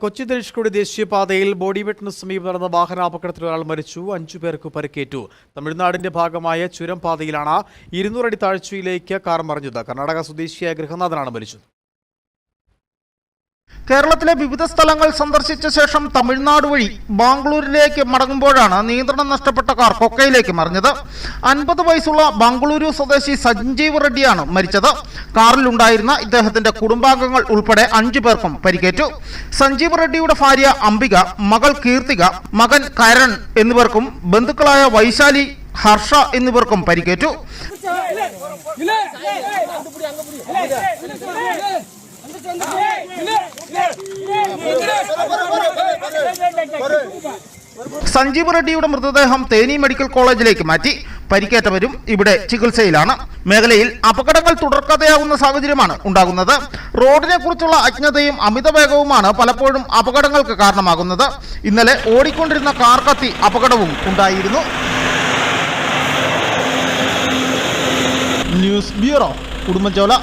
കൊച്ചി ധനുഷ്കോടി ദേശീയപാതയിൽ ബോഡിമെട്ടിന് സമീപം നടന്ന വാഹനാപകടത്തിൽ ഒരാൾ മരിച്ചു. അഞ്ചു പേർക്ക് പരിക്കേറ്റു. തമിഴ്നാടിന്റെ ഭാഗമായ ചുരം പാതയിലാണ് ഇരുന്നൂറടി താഴ്ചയിലേക്ക് കാർ മറിഞ്ഞത്. കർണാടക സ്വദേശിയായ ഗൃഹനാഥനാണ് മരിച്ചത്. കേരളത്തിലെ വിവിധ സ്ഥലങ്ങൾ സന്ദർശിച്ച ശേഷം തമിഴ്നാട് വഴി ബാംഗ്ലൂരിലേക്ക് മടങ്ങുമ്പോഴാണ് നിയന്ത്രണം നഷ്ടപ്പെട്ട കാർ കൊക്കയിലേക്ക് മറിഞ്ഞത് അൻപത് വയസ്സുള്ള ബാംഗ്ലൂരു സ്വദേശി സഞ്ജീവ് റെഡ്ഡിയാണ് മരിച്ചത് കാറിലുണ്ടായിരുന്ന ഇദ്ദേഹത്തിന്റെ കുടുംബാംഗങ്ങൾ ഉൾപ്പെടെ അഞ്ചു പേർക്കും പരിക്കേറ്റു സഞ്ജീവ് റെഡ്ഡിയുടെ ഭാര്യ അംബിക മകൾ കീർത്തിക മകൻ കരൺ എന്നിവർക്കും ബന്ധുക്കളായ വൈശാലി ഹർഷ എന്നിവർക്കും പരിക്കേറ്റു സഞ്ജീവ് റെഡ്ഡിയുടെ മൃതദേഹം തേനി മെഡിക്കൽ കോളേജിലേക്ക് മാറ്റി. പരിക്കേറ്റവരും ഇവിടെ ചികിത്സയിലാണ്. മേഖലയിൽ അപകടങ്ങൾ തുടർക്കഥയാകുന്ന സാഹചര്യമാണ് ഉണ്ടാകുന്നത്. റോഡിനെ കുറിച്ചുള്ള അജ്ഞതയും അമിതവേഗവുമാണ് പലപ്പോഴും അപകടങ്ങൾക്ക് കാരണമാകുന്നത്. ഇന്നലെ ഓടിക്കൊണ്ടിരുന്ന കാർ കത്തി അപകടവും ഉണ്ടായിരുന്നു. News bureau Udumbanchola